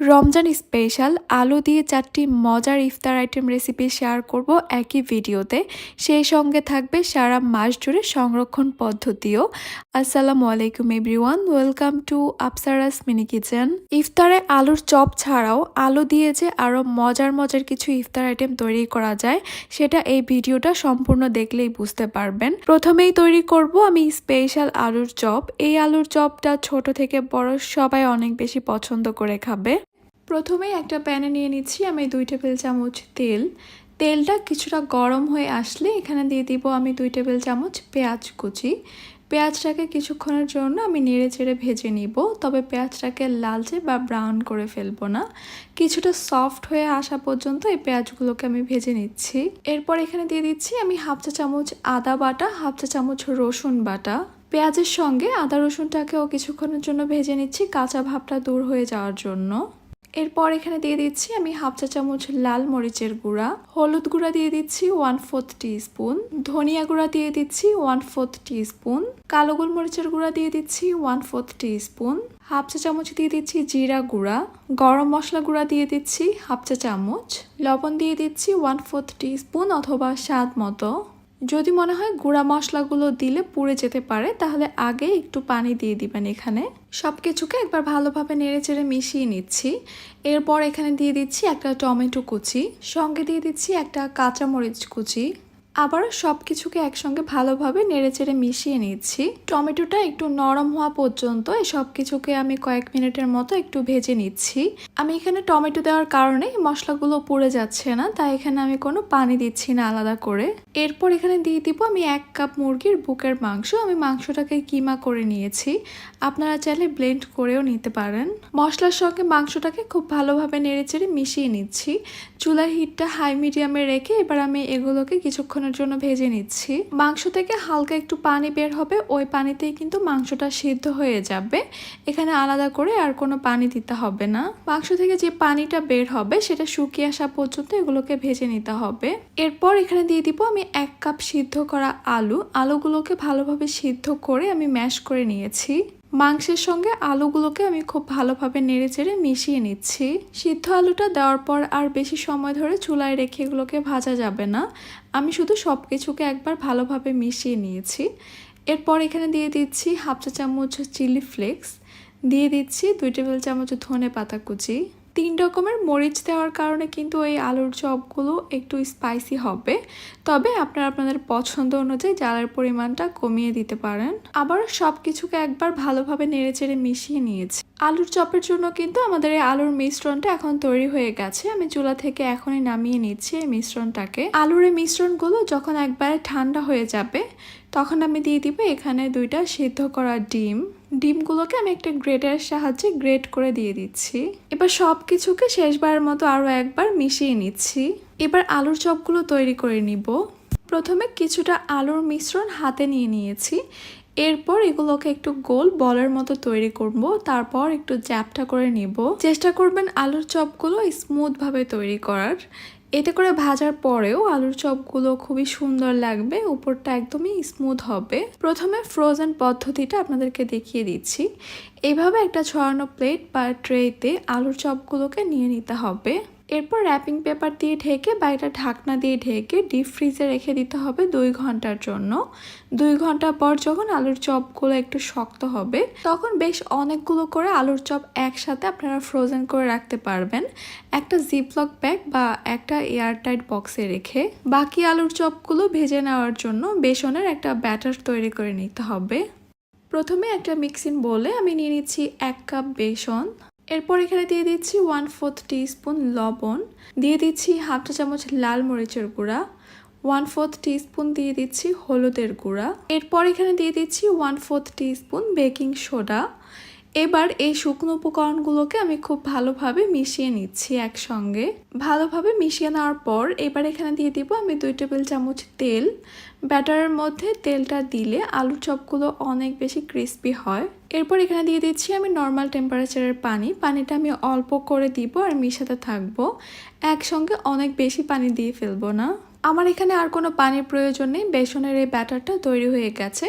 Ramzan special, আলু দিয়ে চারটি মজার ইফতার আইটেম রেসিপি শেয়ার করব একই ভিডিওতে। সেই সঙ্গে থাকবে সারা মাস জুড়ে সংরক্ষণ পদ্ধতিও। আসসালামু আলাইকুম everyone welcome to Apsara's mini kitchen ইফতারে আলুর চপ ছাড়াও আলু দিয়ে যে আরও মজার মজার কিছু ইফতার আইটেম তৈরি করা যায়, সেটা এই ভিডিওটা সম্পূর্ণ দেখলেই বুঝতে পারবেন। প্রথমেই তৈরি করব আমি স্পেশাল আলুর চপ। এই আলুর চপটা ছোট থেকে বড় সবাই অনেক বেশি পছন্দ করে খাবে। প্রথমেই একটা প্যানে নিয়ে নিচ্ছি, আমি দুই টেবিল চামচ তেল। তেলটা কিছুটা গরম হয়ে আসলে এখানে দিয়ে দিব আমি দুই টেবিল চামচ পেঁয়াজ কুচি। পেঁয়াজটাকে কিছুক্ষণের জন্য আমি নেড়ে চেড়ে ভেজে নিব, তবে পেঁয়াজটাকে লালচে বা ব্রাউন করে ফেলব না। কিছুটা সফট হয়ে আসা পর্যন্ত এই পেঁয়াজগুলোকে আমি ভেজে নিচ্ছি। এরপর এখানে দিয়ে দিচ্ছি আমি হাফ চা চামচ আদা বাটা, হাফ চা চামচ রসুন বাটা। পেঁয়াজের সঙ্গে আদা রসুনটাকেও কিছুক্ষণের জন্য ভেজে নিচ্ছি, কাঁচা ভাবটা দূর হয়ে যাওয়ার জন্য। এরপর এখানে দিয়ে দিচ্ছি আমি হাফ চা চামচ লাল মরিচের গুঁড়া, হলুদ গুঁড়া দিয়ে দিচ্ছি ওয়ান ফোর্থ স্পুন ধনিয়া গুঁড়া দিয়ে দিচ্ছি ওয়ান ফোর্থ স্পুন কালো গোলমরিচের গুঁড়া দিয়ে দিচ্ছি ওয়ান ফোর্থ স্পুন হাফ চা চামচ দিয়ে দিচ্ছি জিরা গুঁড়া, গরম মশলা গুঁড়া দিয়ে দিচ্ছি হাফ চা চামচ, লবণ দিয়ে দিচ্ছি ওয়ান ফোর্থ স্পুন অথবা স্বাদ মতো। যদি মনে হয় গুঁড়া মশলাগুলো দিলে পুড়ে যেতে পারে, তাহলে আগে একটু পানি দিয়ে দিবেন এখানে। সব কিছুকে একবার ভালোভাবে নেড়ে চেড়ে মিশিয়ে নিচ্ছি। এরপর এখানে দিয়ে দিচ্ছি একটা টমেটো কুচি, সঙ্গে দিয়ে দিচ্ছি একটা কাঁচামরিচ কুচি। আবারও সব কিছুকে একসঙ্গে ভালোভাবে নেড়েচেড়ে মিশিয়ে নিচ্ছি। টমেটোটা একটু নরম হওয়া পর্যন্ত এই সব কিছুকে আমি কয়েক মিনিটের মতো একটু ভেজে নিচ্ছি। আমি এখানে টমেটো দেওয়ার কারণে মশলাগুলো পুড়ে যাচ্ছে না, তাই এখানে আমি কোনো পানি দিচ্ছি না আলাদা করে। এরপর এখানে দিয়ে দিব আমি এক কাপ মুরগির বুকের মাংস। আমি মাংসটাকে কিমা করে নিয়েছি। আপনারা চাইলে ব্লেন্ড করেও নিতে পারেন। মশলার সঙ্গে মাংসটাকে খুব ভালোভাবে নেড়েচেড়ে মিশিয়ে নিচ্ছি। চুলার হিটটা হাই মিডিয়ামে রেখে এবার আমি এগুলোকে কিছুক্ষণের জন্য ভেজে নিচ্ছি। মাংস থেকে হালকা একটু পানি বের হবে, ওই পানিতেই কিন্তু মাংসটা সিদ্ধ হয়ে যাবে। এখানে আলাদা করে আর কোনো পানি দিতে হবে না। মাংস থেকে যে পানিটা বের হবে, সেটা শুকিয়ে আসা পর্যন্ত এগুলোকে ভেজে নিতে হবে। এরপর এখানে দিয়ে দিব আমি এক কাপ সিদ্ধ করা আলু। আলুগুলোকে ভালোভাবে সিদ্ধ করে আমি ম্যাশ করে নিয়েছি। মাংসের সঙ্গে আলুগুলোকে আমি খুব ভালোভাবে নেড়ে চেড়ে মিশিয়ে নিচ্ছি। সিদ্ধ আলুটা দেওয়ার পর আর বেশি সময় ধরে চুলায় রেখে এগুলোকে ভাজা যাবে না। আমি শুধু সব কিছুকে একবার ভালোভাবে মিশিয়ে নিয়েছি। এরপর এখানে দিয়ে দিচ্ছি হাফ চা চামচ চিলি ফ্লেক্স। দিয়ে দিচ্ছি দুই টেবিল চামচ ধনে পাতা কুচি। তিন রকমের মরিচ দেওয়ার কারণে কিন্তু এই আলুর চপগুলো একটু স্পাইসি হবে। তবে আপনারা আপনাদের পছন্দ অনুযায়ী জ্বালার পরিমাণটা কমিয়ে দিতে পারেন। আবার সব কিছুকে একবার ভালোভাবে নেড়েচেড়ে মিশিয়ে নিয়েছি। আলুর চপের জন্য কিন্তু আমাদের এই আলুর মিশ্রণটা এখন তৈরি হয়ে গেছে। আমি চুলা থেকে এখনই নামিয়ে নিচ্ছি এই মিশ্রণটাকে। আলুর এই মিশ্রণগুলো যখন একবারে ঠান্ডা হয়ে যাবে, তখন আমি দিয়ে দিব এখানে দুইটা সিদ্ধ করা ডিম। ডিমগুলোকে আমি একটা গ্রেটারের সাহায্যে গ্রেট করে দিয়ে দিচ্ছি। এবার সব কিছুকে শেষবারের মতো আরও একবার মিশিয়ে নিচ্ছি। এবার আলুর চপগুলো তৈরি করে নিব। প্রথমে কিছুটা আলুর মিশ্রণ হাতে নিয়ে নিয়েছি। এরপর এগুলোকে একটু গোল বলের মতো তৈরি করব। তারপর একটু জ্যাপটা করে নিব। চেষ্টা করবেন আলুর চপগুলো স্মুথভাবে তৈরি করার। এতে করে ভাজার পরেও আলুর চপগুলো খুবই সুন্দর লাগবে, উপরটা একদমই স্মুথ হবে। প্রথমে ফ্রোজেন পদ্ধতিটা আপনাদেরকে দেখিয়ে দিচ্ছি। এইভাবে একটা ছড়ানো প্লেট বা ট্রেতে আলুর চপগুলোকে নিয়ে নিতে হবে। এরপর র্যাপিং পেপার দিয়ে ঢেকে বা এটা ঢাকনা দিয়ে ঢেকে ডিপ ফ্রিজে রেখে দিতে হবে দুই ঘণ্টার জন্য। দুই ঘণ্টা পর যখন আলুর চপগুলো একটু শক্ত হবে, তখন বেশ অনেকগুলো করে আলুর চপ একসাথে আপনারা ফ্রোজেন করে রাখতে পারবেন। একটা জিপলক ব্যাগ বা একটা এয়ারটাইট বক্সে রেখে বাকি আলুর চপগুলো ভেজে নেওয়ার জন্য বেসনের একটা ব্যাটার তৈরি করে নিতে হবে। প্রথমে একটা মিক্সিং বলে আমি নিয়ে নিচ্ছি এক কাপ বেসন। এরপর এখানে দিয়ে দিচ্ছি ওয়ান ফোর্থ স্পুন লবণ, দিয়ে দিচ্ছি হাফ চামচ লাল মরিচের গুঁড়া ওয়ান ফোর্থ স্পুন দিয়ে দিচ্ছি হলুদের গুঁড়া। এরপর এখানে দিয়ে দিচ্ছি one fourth spoon baking soda এবার এই শুকনো উপকরণগুলোকে আমি খুব ভালোভাবে মিশিয়ে নিচ্ছি একসঙ্গে। ভালোভাবে মিশিয়ে নেওয়ার পর এবার এখানে দিয়ে দিব আমি দুই টেবিল চামচ তেল। ব্যাটারের মধ্যে তেলটা দিলে আলুর চপগুলো অনেক বেশি ক্রিস্পি হয়। এরপর এখানে দিয়ে দিচ্ছি আমি নর্মাল টেম্পারেচারের পানি। পানিটা আমি অল্প করে দিব আর মিশাতে থাকব। একসঙ্গে অনেক বেশি পানি দিয়ে ফেলব না। আমার এখানে আর কোনো পানির প্রয়োজন নেই। বেসনের এই ব্যাটারটা তৈরি হয়ে গেছে।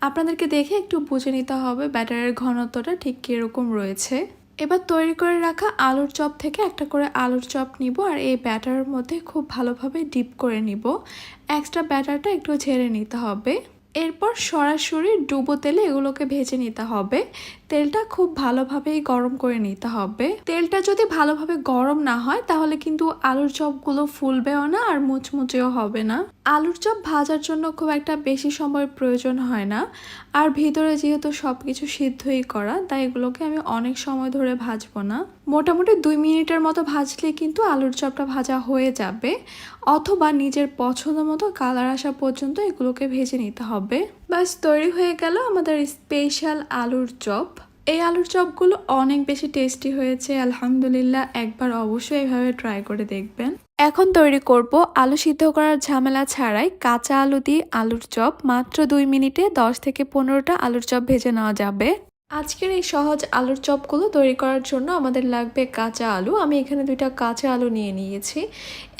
আপনাদেরকে দেখে একটু বুঝে নিতে হবে ব্যাটারের ঘনত্বটা ঠিক কীরকম রয়েছে। এবার তৈরি করে রাখা আলুর চপ থেকে একটা করে আলুর চপ নিব আর এই ব্যাটারের মধ্যে খুব ভালোভাবে ডিপ করে নিব। এক্সট্রা ব্যাটারটা একটু ঝেড়ে নিতে হবে। এরপর সরাসরি ডুবো তেলে এগুলোকে ভেজে নিতে হবে। তেলটা খুব ভালোভাবেই গরম করে নিতে হবে। তেলটা যদি ভালোভাবে গরম না হয়, তাহলে কিন্তু আলুর চপগুলো ফুলবেও না আর মুচমুচেও হবে না। আলুর চপ ভাজার জন্য খুব একটা বেশি সময়ের প্রয়োজন হয় না। আর ভিতরে যেহেতু সব কিছু সিদ্ধই করা, তাই এগুলোকে আমি অনেক সময় ধরে ভাজবো না। মোটামুটি দুই মিনিটের মতো ভাজলে কিন্তু আলুর চপটা ভাজা হয়ে যাবে। অথবা নিজের পছন্দ মতো কালার আসা পর্যন্ত এগুলোকে ভেজে নিতে হবে। ব্যাস, তৈরি হয়ে গেল আমাদের স্পেশাল আলুর চপ। এই আলুর চপগুলো অনেক বেশি টেস্টি হয়েছে, আলহামদুলিল্লাহ। একবার অবশ্যই এভাবে ট্রাই করে দেখবেন। এখন তৈরি করব আলু সিদ্ধ করার ঝামেলা ছাড়াই কাঁচা আলু দিয়ে আলুর চপ। মাত্র দুই মিনিটে দশ থেকে পনেরোটা আলুর চপ ভেজে নেওয়া যাবে। আজকের এই সহজ আলুর চপগুলো তৈরি করার জন্য আমাদের লাগবে কাঁচা আলু। আমি এখানে দুইটা কাঁচা আলু নিয়ে নিয়েছি।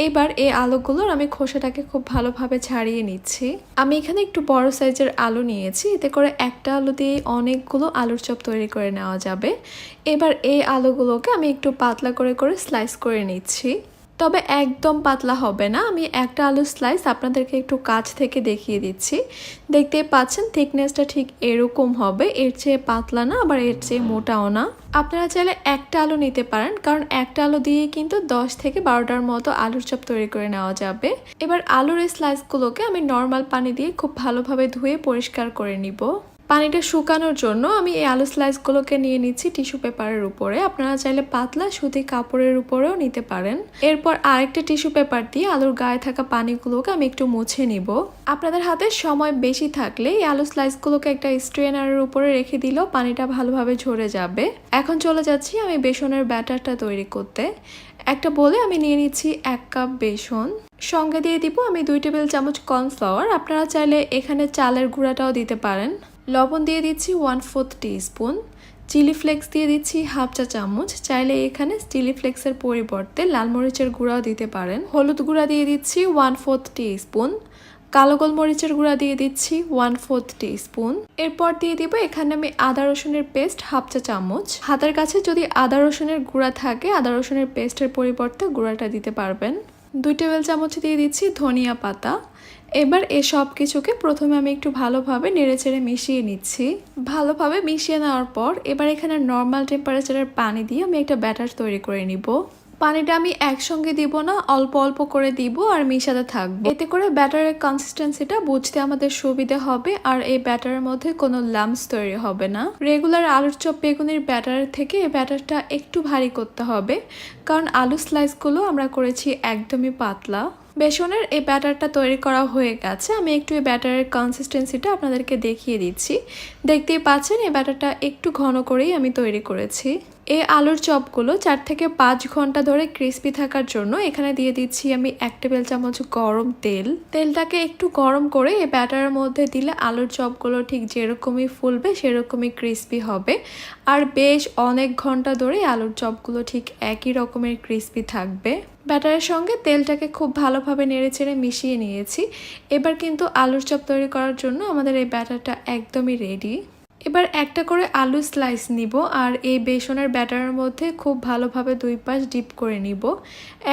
এবার এই আলুগুলোর আমি খোসাটাকে খুব ভালোভাবে ছাড়িয়ে নিচ্ছি। আমি এখানে একটু বড় সাইজের আলু নিয়েছি। এতে করে একটা আলু দিয়ে অনেকগুলো আলুর চপ তৈরি করে নেওয়া যাবে। এবার এই আলুগুলোকে আমি একটু পাতলা করে করে স্লাইস করে নিচ্ছি। তবে একদম পাতলা হবে না। আমি একটা আলু স্লাইস আপনাদেরকে একটু কাছ থেকে দেখিয়ে দিচ্ছি। দেখতেই পাচ্ছেন থিকনেসটা ঠিক এরকম হবে। এর চেয়ে পাতলা না, আবার এর চেয়ে মোটাও না। আপনারা চাইলে একটা আলু নিতে পারেন, কারণ একটা আলু দিয়ে কিন্তু দশ থেকে বারোটার মতো আলুর চপ তৈরি করে নেওয়া যাবে। এবার আলুর এই স্লাইসগুলোকে আমি নর্মাল পানি দিয়ে খুব ভালোভাবে ধুয়ে পরিষ্কার করে নিব। পানিটা শুকানোর জন্য আমি এই আলু স্লাইসগুলোকে নিয়ে নিচ্ছি টিস্যু পেপারের উপরে। আপনারা চাইলে পাতলা সুতি কাপড়ের উপরেও নিতে পারেন। এরপর আরেকটা টিস্যু পেপার দিয়ে আলুর গায়ে থাকা পানিগুলোকে আমি একটু মুছে নিব। আপনাদের হাতে সময় বেশি থাকলে এই আলু স্লাইসগুলোকে একটা স্ট্রেনারের উপরে রেখে দিলেও পানিটা ভালোভাবে ঝরে যাবে। এখন চলে যাচ্ছি আমি বেসনের ব্যাটারটা তৈরি করতে। একটা বলে আমি নিয়ে নিচ্ছি এক কাপ বেসন। সঙ্গে দিয়ে দিব আমি দুই টেবিল চামচ কর্নফ্লাওয়ার আপনারা চাইলে এখানে চালের গুঁড়াটাও দিতে পারেন। লবণ দিয়ে দিচ্ছি one fourth spoon chili flakes দিয়ে দিচ্ছি হাফ চা চামচ। চাইলে এখানে চিলি ফ্লেক্সের পরিবর্তে লাল মরিচের গুঁড়াও দিতে পারেন। হলুদ গুঁড়া দিয়ে দিচ্ছি ওয়ান ফোর্থ স্পুন কালো গোলমরিচের গুঁড়া দিয়ে দিচ্ছি ওয়ান ফোর্থ স্পুন এরপর দিয়ে দিব এখানে আমি আদা রসুনের পেস্ট হাফ চা চামচ। হাতের কাছে যদি আদা রসুনের গুঁড়া থাকে, আদা রসুনের পেস্টের পরিবর্তে গুঁড়াটা দিতে পারবেন। দুই টেবিল চামচ দিয়ে দিচ্ছি ধনিয়া পাতা। এবার এ সব কিছুকে প্রথমে আমি একটু ভালোভাবে নেড়েচেড়ে মিশিয়ে নিচ্ছি। ভালোভাবে মিশিয়ে নেওয়ার পর এবার এখানে নর্মাল টেম্পারেচারের পানি দিয়ে আমি একটা ব্যাটার তৈরি করে নিব। পানিটা আমি একসঙ্গে দিব না, অল্প অল্প করে দিব আর মিশাতে থাকব। এতে করে ব্যাটারের কনসিস্টেন্সিটা বুঝতে আমাদের সুবিধা হবে আর এই ব্যাটারের মধ্যে কোনো লামস তৈরি হবে না। রেগুলার আলুর চপ বেগুনির ব্যাটারের থেকে এই ব্যাটারটা একটু ভারী করতে হবে, কারণ আলু স্লাইসগুলো আমরা করেছি একদমই পাতলা। বেসনের এই ব্যাটারটা তৈরি করা হয়ে গেছে, আমি একটু এই ব্যাটারের কনসিস্টেন্সিটা আপনাদেরকে দেখিয়ে দিচ্ছি। দেখতেই পাচ্ছেন, এই ব্যাটারটা একটু ঘন করেই আমি তৈরি করেছি। এই আলুর চপগুলো চার থেকে পাঁচ ঘণ্টা ধরে ক্রিস্পি থাকার জন্য এখানে দিয়ে দিচ্ছি আমি এক টেবিল চামচ গরম তেল। তেলটাকে একটু গরম করে এই ব্যাটারের মধ্যে দিলে আলুর চপগুলো ঠিক যেরকমই ফুলবে সেরকমই ক্রিস্পি হবে। আর বেশ অনেক ঘণ্টা ধরে আলুর চপগুলো ঠিক একই রকমের ক্রিস্পি থাকবে। ব্যাটারের সঙ্গে তেলটাকে খুব ভালোভাবে নেড়েচেড়ে মিশিয়ে নিয়েছি। এবার কিন্তু আলুর চপ তৈরি করার জন্য আমাদের এই ব্যাটারটা একদমই রেডি এবার একটা করে আলু স্লাইস নিব আর এই বেসনের ব্যাটারের মধ্যে খুব ভালোভাবে দুই পাশ ডিপ করে নিব।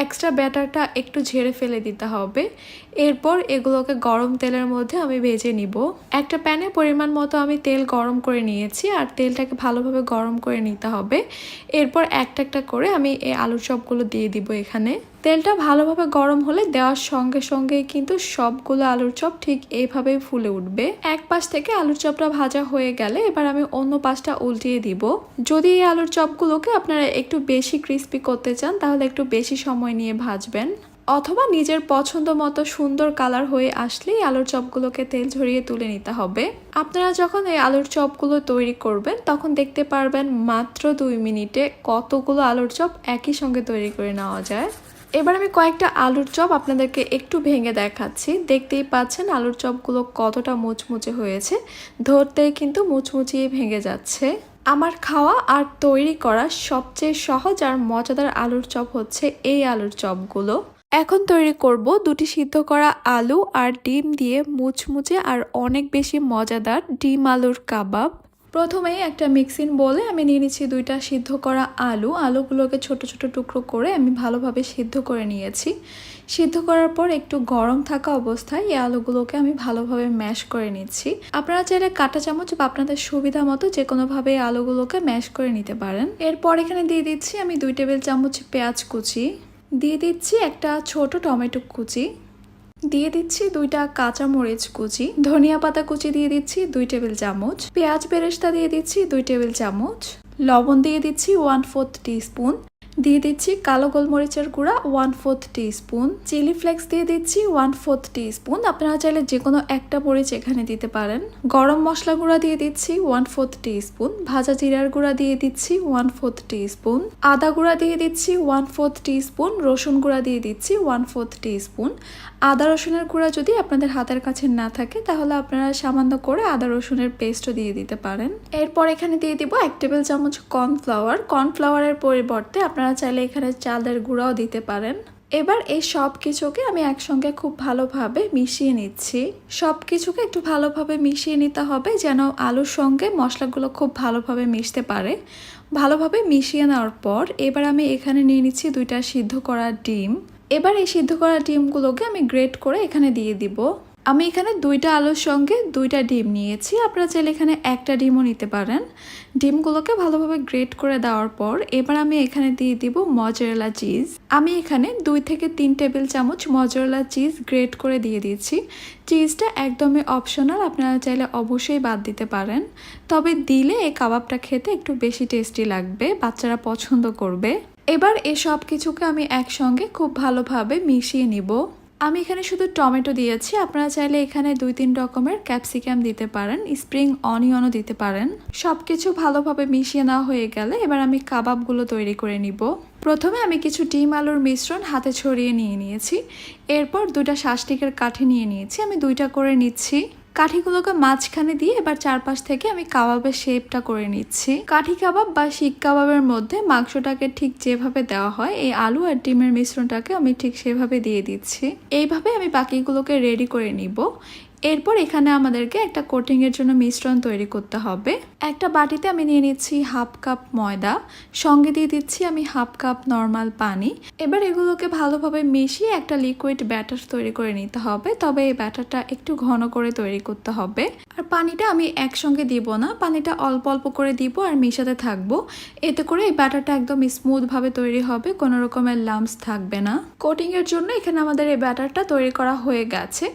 এক্সট্রা ব্যাটারটা একটু ঝেড়ে ফেলে দিতে হবে। এরপর এগুলোকে গরম তেলের মধ্যে আমি ভেজে নিব। একটা প্যানে পরিমাণ মতো আমি তেল গরম করে নিয়েছি আর তেলটাকে ভালোভাবে গরম করে নিতে হবে। এরপর একটা একটা করে আমি এই আলুর চপগুলো দিয়ে দিব এখানে। তেলটা ভালোভাবে গরম হলে দেওয়ার সঙ্গে সঙ্গেই কিন্তু সবগুলো আলুর চপ ঠিক এইভাবেই ফুলে উঠবে। এক পাশ থেকে আলুর চপটা ভাজা হয়ে গেলে এবার আমি অন্য পাশটা উল্টিয়ে দিব। যদি এই আলুর চপগুলোকে আপনারা একটু বেশি ক্রিস্পি করতে চান, তাহলে একটু বেশি সময় নিয়ে ভাজবেন। অথবা নিজের পছন্দ মতো সুন্দর কালার হয়ে আসলেই আলুর চপগুলোকে তেল ঝরিয়ে তুলে নিতে হবে। আপনারা যখন এই আলুর চপগুলো তৈরি করবেন, তখন দেখতে পারবেন মাত্র দুই মিনিটে কতগুলো আলুর চপ একই সঙ্গে তৈরি করে নেওয়া যায়। এবার আমি কয়েকটা আলুর চপ আপনাদেরকে একটু ভেঙে দেখাচ্ছি। দেখতেই পাচ্ছেন আলুর চপগুলো কতটা মুচমুচে হয়েছে। ধরতেই কিন্তু মুচমুচিয়ে ভেঙে যাচ্ছে। আমার খাওয়া আর তৈরি করা সবচেয়ে সহজ আর মজাদার আলুর চপ হচ্ছে এই আলুর চপগুলো। এখন তৈরি করব দুটি সিদ্ধ করা আলু আর ডিম দিয়ে মুচমুচে আর অনেক বেশি মজাদার ডিম আলুর কাবাব। প্রথমেই একটা মিক্সিং বলে আমি নিয়ে নিচ্ছি দুইটা সিদ্ধ করা আলু। আলুগুলোকে ছোট ছোট টুকরো করে আমি ভালোভাবে সিদ্ধ করে নিয়েছি। সিদ্ধ করার পর একটু গরম থাকা অবস্থায় এই আলুগুলোকে আমি ভালোভাবে ম্যাশ করে নিচ্ছি। আপনারা চাইলে কাঁটা চামচ বা আপনাদের সুবিধা মতো যে কোনোভাবে আলুগুলোকে ম্যাশ করে নিতে পারেন। এরপর এখানে দিয়ে দিচ্ছি আমি দুই টেবিল চামচ পেঁয়াজ কুচি। দিয়ে দিচ্ছি একটা ছোট টমেটো কুচি। দিয়ে দিচ্ছি দুইটা কাঁচা মরিচ কুচি ধনিয়া পাতা কুচি দিয়ে দিচ্ছি দুই টেবিল চামচ পেঁয়াজ বেরেস্তা দিয়ে দিচ্ছি দুই টেবিল চামচ লবণ দিয়ে দিচ্ছি ওয়ান ফোর্থ টিস্পুন দিয়ে দিচ্ছি কালো গোলমরিচের গুঁড়া one fourth teaspoon chili flakes দিয়ে দিচ্ছি ওয়ান ফোর্থ টিস্পুন আপনারা চাইলে যে কোনো একটা মরিচ এখানে দিতে পারেন গরম মশলা গুঁড়া দিয়ে দিচ্ছি ওয়ান ফোর্থ টিস্পুন ভাজা জিরার গুঁড়া দিয়ে দিচ্ছি ওয়ান ফোর্থ টিস্পুন আদা গুঁড়া দিয়ে দিচ্ছি ওয়ান ফোর্থ টিস্পুন রসুন গুঁড়া দিয়ে দিচ্ছি ওয়ান ফোর্থ টিস্পুন আদা রসুনের গুঁড়া যদি আপনাদের হাতের কাছে না থাকে, তাহলে আপনারা সামান্য করে আদা রসুনের পেস্টও দিয়ে দিতে পারেন। এরপর এখানে দিয়ে দিব এক টেবিল চামচ কর্নফ্লাওয়ার কর্নফ্লাওয়ারের পরিবর্তে আপনারা চাইলে এখানে চালের গুঁড়াও দিতে পারেন। এবার এই সব কিছুকে আমি একসঙ্গে খুব ভালোভাবে মিশিয়ে নিচ্ছি। সব কিছুকে একটু ভালোভাবে মিশিয়ে নিতে হবে যেন আলুর সঙ্গে মশলাগুলো খুব ভালোভাবে মিশতে পারে। ভালোভাবে মিশিয়ে নেওয়ার পর এবার আমি এখানে নিয়ে নিচ্ছি দুইটা সিদ্ধ করা ডিম। এবার এই সিদ্ধ করা ডিমগুলোকে আমি গ্রেট করে এখানে দিয়ে দিব। আমি এখানে দুইটা আলুর সঙ্গে দুইটা ডিম নিয়েছি। আপনারা চাইলে এখানে একটা ডিমও নিতে পারেন। ডিমগুলোকে ভালোভাবে গ্রেট করে দেওয়ার পর এবার আমি এখানে দিয়ে দিব মজরেলা চিজ। আমি এখানে দুই থেকে তিন টেবিল চামচ মজরেলা চিজ গ্রেট করে দিয়ে দিচ্ছি চিজটা একদমই অপশনাল, আপনারা চাইলে অবশ্যই বাদ দিতে পারেন। তবে দিলে এই কাবাবটা খেতে একটু বেশি টেস্টি লাগবে, বাচ্চারা পছন্দ করবে। এবার এই সব কিছুকে আমি একসঙ্গে খুব ভালোভাবে মিশিয়ে নিব। আমি এখানে শুধু টমেটো দিয়েছি। আপনারা চাইলে এখানে দুই তিন রকমের ক্যাপসিকাম দিতে পারেন, স্প্রিং অনিয়নও দিতে পারেন। সব কিছু ভালোভাবে মিশিয়ে নেওয়া হয়ে গেলে এবার আমি কাবাবগুলো তৈরি করে নিব। প্রথমে আমি কিছু ডিম আলুর মিশ্রণ হাতে ছড়িয়ে নিয়ে নিয়েছি। এরপর দুইটা শাসটিকের কাঠি নিয়ে নিয়েছি। আমি দুইটা করে নিচ্ছি। কাঠিগুলোকে মাঝখানে দিয়ে এবার চারপাশ থেকে আমি কাবাবের শেপটা করে নিচ্ছি। কাঠি কাবাব বা শিক কাবাবের মধ্যে মাংসটাকে ঠিক যেভাবে দেওয়া হয়, এই আলু আর ডিমের মিশ্রণটাকে আমি ঠিক সেভাবে দিয়ে দিচ্ছি। এইভাবে আমি বাকিগুলোকে রেডি করে নিব। এরপর এখানে আমাদেরকে একটা কোটিংয়ের জন্য মিশ্রণ তৈরি করতে হবে। একটা বাটিতে আমি নিয়ে নিচ্ছি হাফ কাপ ময়দা, সঙ্গে দিয়ে দিচ্ছি আমি হাফ কাপ নর্মাল পানি। এবার এগুলোকে ভালোভাবে মিশিয়ে একটা লিকুইড ব্যাটার তৈরি করে নিতে হবে, তবে এই ব্যাটারটা একটু ঘন করে তৈরি করতে হবে। আর পানিটা আমি একসঙ্গে দিব না, পানিটা অল্প অল্প করে দিব আর মিশাতে থাকব। এতে করে এই ব্যাটারটা একদম স্মুথভাবে তৈরি হবে, কোনো রকমের লাম্পস থাকবে না। কোটিংয়ের জন্য এখানে আমাদের এই ব্যাটারটা তৈরি করা হয়ে গেছে।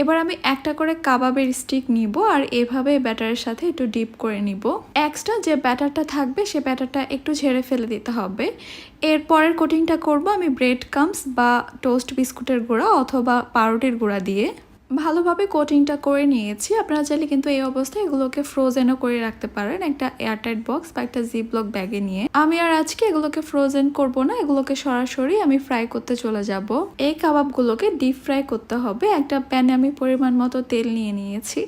এবার আমি একটা করে কাবাবের স্টিক নিব আর এভাবে ব্যাটারের সাথে একটু ডিপ করে নিব। এক্সট্রা যে ব্যাটারটা থাকবে, সে ব্যাটারটা একটু ঝেড়ে ফেলে দিতে হবে। এরপরের কোটিংটা করব আমি ব্রেড কামস বা টোস্ট বিস্কুটের গুঁড়া অথবা পাউরুটির গুঁড়া দিয়ে। ভালোভাবে কোটিংটা করে নিয়েছি। আপনারা চাইলে কিন্তু এই অবস্থায় এগুলোকে ফ্রোজেনও করে রাখতে পারেন। একটা এয়ারটাইট বক্স বা একটা জিপলক ব্যাগে নিয়ে। আমি আর আজকে এগুলোকে ফ্রোজেন করব না, এগুলোকে সরাসরি আমি ফ্রাই করতে চলে যাব। এই কাবাবগুলোকে ডিপ ফ্রাই করতে হবে। একটা প্যানে আমি পরিমাণ মতো তেল নিয়ে নিয়েছি।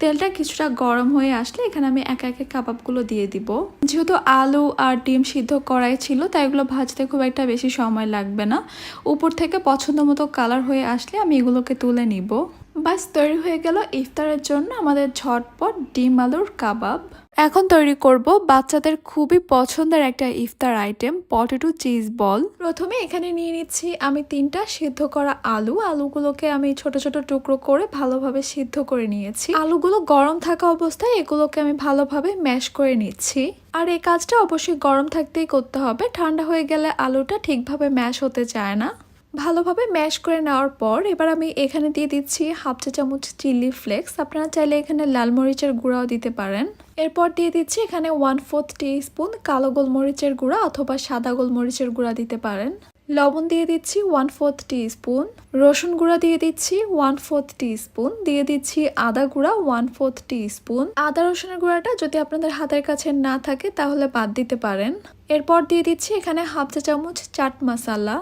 তেলটা কিছুটা গরম হয়ে আসলে এখানে আমি একে একে কাবাবগুলো দিয়ে দিব। যেহেতু আলু আর ডিম সিদ্ধ করাই ছিল, তাই এগুলো ভাজতে খুব একটা বেশি সময় লাগবে না। উপর থেকে পছন্দ মতো কালার হয়ে আসলে আমি এগুলোকে তুলে নিব। বাস তৈরি হয়ে গেল ইফতারের জন্য আমাদের ঝটপট ডিম আলুর কাবাব। এখন তৈরি করব বাচ্চাদের খুবই পছন্দের একটা ইফতার আইটেম, পটেটো চিজ বল। প্রথমে এখানে নিয়ে নিচ্ছি আমি তিনটা সিদ্ধ করা আলু। আলুগুলোকে আমি ছোট ছোট টুকরো করে ভালোভাবে সিদ্ধ করে নিয়েছি। আলুগুলো গরম থাকা অবস্থায় এগুলোকে আমি ভালোভাবে ম্যাশ করে নিচ্ছি। আর এই কাজটা অবশ্যই গরম থাকতেই করতে হবে। ঠান্ডা হয়ে গেলে আলুটা ঠিকভাবে ম্যাশ হতে চায় না। ভালোভাবে ম্যাশ করে নেওয়ার পর এবার আমি এখানে দিয়ে দিচ্ছি হাফ চা চামচ চিলি ফ্লেক্স। আপনারা চাইলে এখানে লাল মরিচের গুঁড়াও দিতে পারেন। এরপর দিয়ে দিচ্ছি এখানে ওয়ান ফোর্থ স্পুন কালো গোলমরিচের গুঁড়া অথবা সাদা গোলমরিচের গুঁড়া দিতে পারেন। লবণ দিয়ে দিচ্ছি ওয়ান ফোর্থ টি স্পুন রসুন গুঁড়া দিয়ে দিচ্ছি ওয়ান ফোর্থ টি স্পুন দিয়ে দিচ্ছি আদা গুঁড়া ওয়ান ফোর্থ টি স্পুন আদা রসুনের গুঁড়াটা যদি আপনাদের হাতের কাছে না থাকে তাহলে বাদ দিতে পারেন। এরপর দিয়ে দিচ্ছি এখানে হাফ চা চামচ চাট মশলা।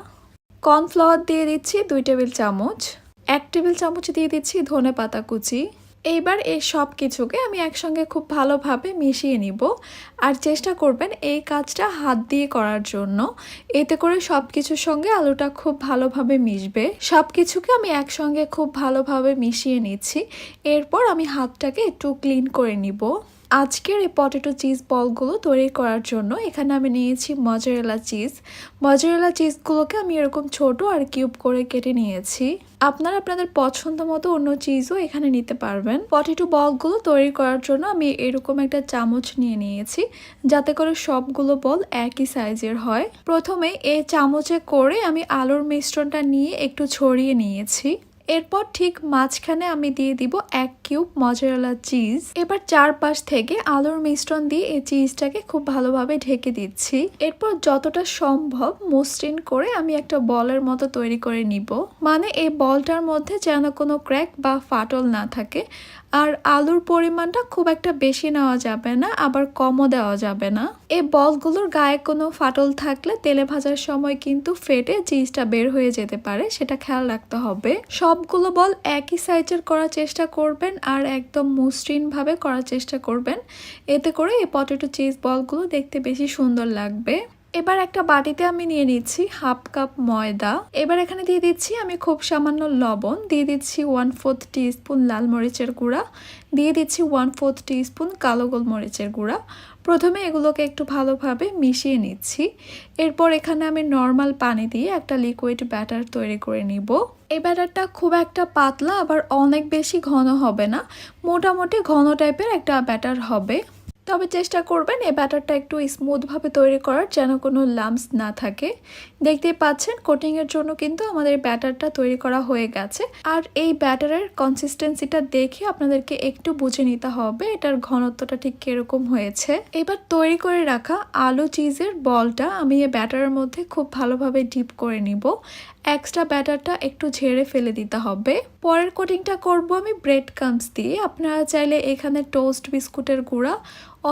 কর্নফ্লাওয়ার দিয়ে দিচ্ছি দুই টেবিল চামচ, এক টেবিল চামচ দিয়ে দিচ্ছি ধনে পাতা কুচি। এইবার এই সব কিছুকে আমি একসঙ্গে খুব ভালোভাবে মিশিয়ে নিব। আর চেষ্টা করবেন এই কাজটা হাত দিয়ে করার জন্য। এতে করে সব কিছুর সঙ্গে আলুটা খুব ভালোভাবে মিশবে। সব কিছুকে আমি একসঙ্গে খুব ভালোভাবে মিশিয়ে নিচ্ছি। এরপর আমি হাতটাকে একটু ক্লিন করে নিব। আজকের এই পটেটো চিজ বলগুলো তৈরি করার জন্য এখানে আমি নিয়েছি মজারেলা চিজ মজারেলা চিজগুলোকে আমি এরকম ছোট আর কিউব করে কেটে নিয়েছি। আপনারা আপনাদের পছন্দ মতো অন্য চিজও এখানে নিতে পারবেন। পটেটো বলগুলো তৈরি করার জন্য আমি এরকম একটা চামচ নিয়ে নিয়েছি, যাতে করে সবগুলো বল একই সাইজের হয়। প্রথমে এই চামচে করে আমি আলুর মিশ্রণটা নিয়ে একটু ছড়িয়ে নিয়েছি। এরপর ঠিক মাঝখানে আমি দিয়ে দিব এক কিউব মজারালা চিজ। এবার চারপাশ থেকে আলুর মিশ্রণ দিয়ে এই চিজটাকে খুব ভালোভাবে ঢেকে দিচ্ছি। এরপর যতটা সম্ভব মসৃণ করে আমি একটা বলের মতো তৈরি করে নিব। মানে এই বলটার মধ্যে যেন কোনো ক্র্যাক বা ফাটল না থাকে। আর আলুর পরিমাণটা খুব একটা বেশি নেওয়া যাবে না, আবার কমও দেওয়া যাবে না। এই বলগুলোর গায়ে কোনো ফাটল থাকলে তেলে ভাজার সময় কিন্তু ফেটে চিজটা বের হয়ে যেতে পারে, সেটা খেয়াল রাখতে হবে। সবগুলো বল একই সাইজের করার চেষ্টা করবেন আর একদম মসৃণভাবে করার চেষ্টা করবেন। এতে করে এই পটেটো চিজ বলগুলো দেখতে বেশি সুন্দর লাগবে। এবার একটা বাটিতে আমি নিয়ে নিচ্ছি হাফ কাপ ময়দা। এবার এখানে দিয়ে দিচ্ছি আমি খুব সামান্য লবণ, দিয়ে দিচ্ছি ওয়ান ফোর্থ স্পুন লাল মরিচের গুঁড়া, দিয়ে দিচ্ছি ওয়ান ফোর্থ স্পুন কালো গোলমরিচের গুঁড়া। প্রথমে এগুলোকে একটু ভালোভাবে মিশিয়ে নিচ্ছি। এরপর এখানে আমি নর্মাল পানি দিয়ে একটা লিকুইড ব্যাটার তৈরি করে নিব। এই ব্যাটারটা খুব একটা পাতলা, আবার অনেক বেশি ঘন হবে না। মোটামুটি ঘন টাইপের একটা ব্যাটার হবে। তবে চেষ্টা করবেন এই ব্যাটারটা একটু স্মুথভাবে তৈরি করার যেন কোনো লাম্পস না থাকে। দেখতেই পাচ্ছেন কোটিংয়ের জন্য কিন্তু আমাদের ব্যাটারটা তৈরি করা হয়ে গেছে। আর এই ব্যাটারের কনসিস্টেন্সিটা দেখে আপনাদেরকে একটু বুঝে নিতে হবে, এটার ঘনত্বটা ঠিক কীরকম হয়েছে। এবার তৈরি করে রাখা আলু চিজের বলটা আমি এই ব্যাটারের মধ্যে খুব ভালোভাবে ডিপ করে নিব। এক্সট্রা ব্যাটারটা একটু ঝেড়ে ফেলে দিতে হবে। পরের কোটিংটা করব আমি ব্রেড কামস দিয়ে। আপনারা চাইলে এখানে টোস্ট বিস্কুটের গুঁড়া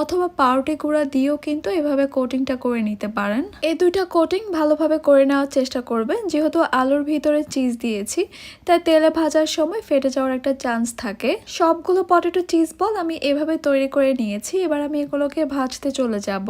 অথবা পাউরুটি গুঁড়া দিয়েও কিন্তু এভাবে কোটিংটা করে নিতে পারেন। এই দুইটা কোটিং ভালোভাবে করে নেওয়ার চেষ্টা করবেন। যেহেতু আলুর ভিতরে চিজ দিয়েছি, তাই তেলে ভাজার সময় ফেটে যাওয়ার একটা চান্স থাকে। সবগুলো পটেটো চিজ বল আমি এভাবে তৈরি করে নিয়েছি। এবার আমি এগুলোকে ভাজতে চলে যাব।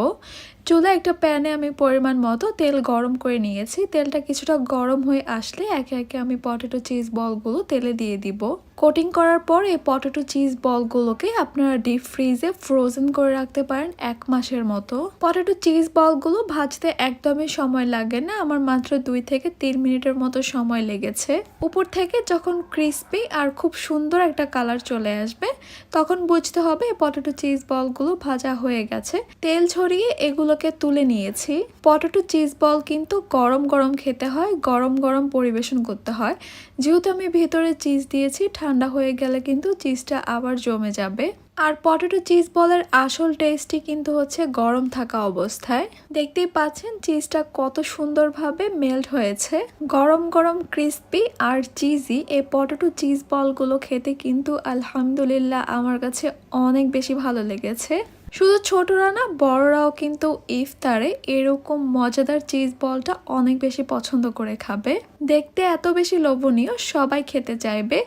চুলা একটা প্যানে আমি পরিমাণ মতো তেল গরম করে নিয়েছি। তেলটা কিছুটা গরম হয়ে আসলে একে একে আমি পটেটো চিজ বলগুলো তেলে দিয়ে দিব। কোটিং করার পর এই পটেটো চিজ বলগুলোকে আপনারা ডিপ ফ্রিজে ফ্রোজেন করে রাখতে পারেন এক মাসের মতো। পটেটো চিজ বলগুলো ভাজতে একদমই সময় লাগে না, আমার মাত্র দুই থেকে তিন মিনিটের মতো সময় লেগেছে। উপর থেকে যখন ক্রিস্পি আর খুব সুন্দর একটা কালার চলে আসবে, তখন বুঝতে হবে পটেটো চিজ বলগুলো ভাজা হয়ে গেছে। তেল ছড়িয়ে এগুলোকে তুলে নিয়েছি। পটেটো চিজ বল কিন্তু গরম গরম খেতে হয়, গরম গরম পরিবেশন করতে হয়। যেহেতু আমি ভেতরে চিজ দিয়েছি, ঠান্ডা হয়ে গেলে কিন্তু চিজটা আবার জমে যাবে। আর পটেটো চিজ বলের আসল টেস্টই কিন্তু হচ্ছে গরম থাকা অবস্থায়। দেখতেই পাচ্ছেন চিজটা কত সুন্দরভাবে মেল্ট হয়েছে। গরম গরম ক্রিস্পি আর চিজি এই পটেটো চিজ বলগুলো খেতে কিন্তু আলহামদুলিল্লাহ আমার কাছে অনেক বেশি ভালো লেগেছে। শুধু ছোটরা না, বড়রাও কিন্তু ইফতারে এরকম মজাদার চিজ বলটা অনেক বেশি পছন্দ করে খাবে। দেখতে এত বেশি লোভনীয়, সবাই খেতে চাইবে।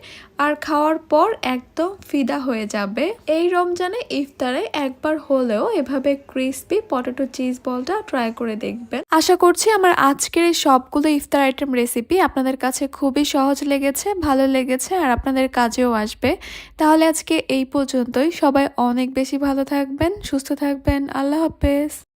আর খাওয়ার পর একদম ফিদা হয়ে যাবে। এই রমজানে ইফতারে একবার হলেও এভাবে ক্রিস্পি পটেটো চিজ বলটা ট্রাই করে দেখবেন। আশা করছি আমার আজকের এই সবগুলো ইফতার আইটেম রেসিপি আপনাদের কাছে খুবই সহজ লেগেছে, ভালো লেগেছে আর আপনাদের কাজেও আসবে। তাহলে আজকে এই পর্যন্তই। সবাই অনেক বেশি ভালো থাকবেন, সুস্থ থাকবেন। আল্লাহ হাফেজ।